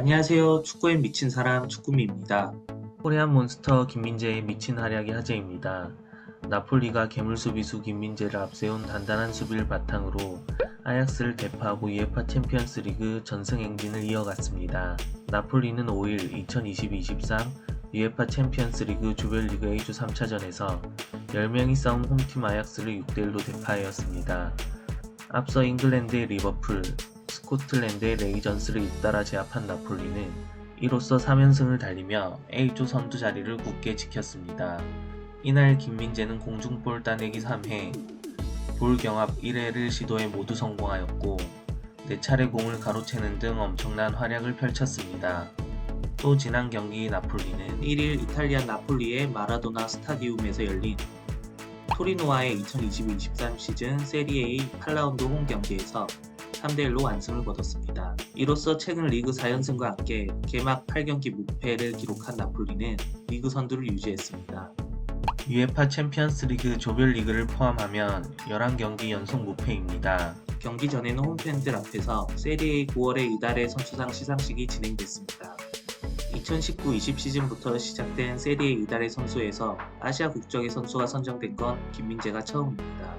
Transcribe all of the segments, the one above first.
안녕하세요. 축구에 미친 사람 축구미입니다. 코리안 몬스터 김민재의 미친 활약이 화제입니다. 나폴리가 괴물 수비수 김민재를 앞세운 단단한 수비를 바탕으로 아약스를 대파하고 UEFA 챔피언스 리그 전승 행진을 이어갔습니다. 나폴리는 5일 2022-23 UEFA 챔피언스 리그 조별리그 A조 3차전에서 10명이 싸운 홈팀 아약스를 6대1로 대파하였습니다. 앞서 잉글랜드의 리버풀, 스코틀랜드의 레이전스를 잇따라 제압한 나폴리는 이로써 3연승을 달리며 A조 선두 자리를 굳게 지켰습니다. 이날 김민재는 공중볼 따내기 3회, 볼 경합 1회를 시도해 모두 성공하였고 4차례 공을 가로채는 등 엄청난 활약을 펼쳤습니다. 또 지난 경기 나폴리는 1일 이탈리아 나폴리의 마라도나 스타디움에서 열린 토리노와의 2022-23 시즌 세리에의 8라운드 홈 경기에서 3대 1로 완승을 거뒀습니다. 이로써 최근 리그 4연승과 함께 개막 8경기 무패를 기록한 나폴리는 리그 선두를 유지했습니다. UEFA 챔피언스 리그 조별 리그를 포함하면 11경기 연속 무패입니다. 경기 전에는 홈팬들 앞에서 세리에 9월에 이달의 선수상 시상식이 진행됐습니다. 2019-20 시즌부터 시작된 세리에 이달의 선수에서 아시아 국적의 선수가 선정된 건 김민재가 처음입니다.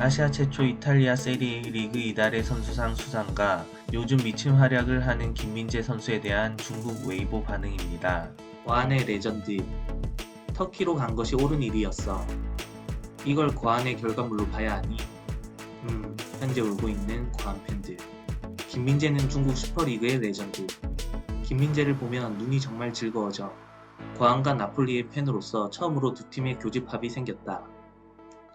아시아 최초 이탈리아 세리에 리그 이달의 선수상 수상과 요즘 미친 활약을 하는 김민재 선수에 대한 중국 웨이보 반응입니다. 과한의 레전드. 터키로 간 것이 옳은 일이었어. 이걸 과한의 결과물로 봐야 하니. 음, 현재 울고 있는 과한 팬들. 김민재는 중국 슈퍼리그의 레전드. 김민재를 보면 눈이 정말 즐거워져. 과한과 나폴리의 팬으로서 처음으로 두 팀의 교집합이 생겼다.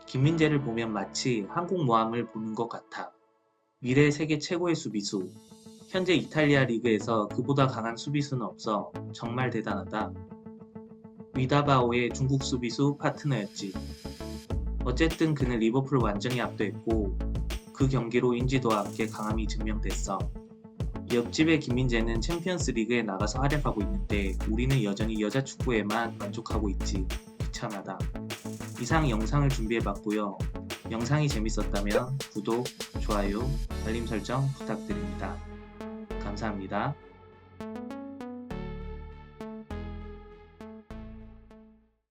김민재를 보면 마치 한국 모함을 보는 것 같아. 미래 세계 최고의 수비수. 현재 이탈리아 리그에서 그보다 강한 수비수는 없어 정말 대단하다. 위다바오의 중국 수비수 파트너였지. 어쨌든 그는 리버풀 완전히 압도했고 그 경기로 인지도와 함께 강함이 증명됐어. 옆집의 김민재는 챔피언스 리그에 나가서 활약하고 있는데 우리는 여전히 여자 축구에만 만족하고 있지. 비참하다. 이상 영상을 준비해봤고요. 영상이 재밌었다면 구독, 좋아요, 알림 설정 부탁드립니다. 감사합니다.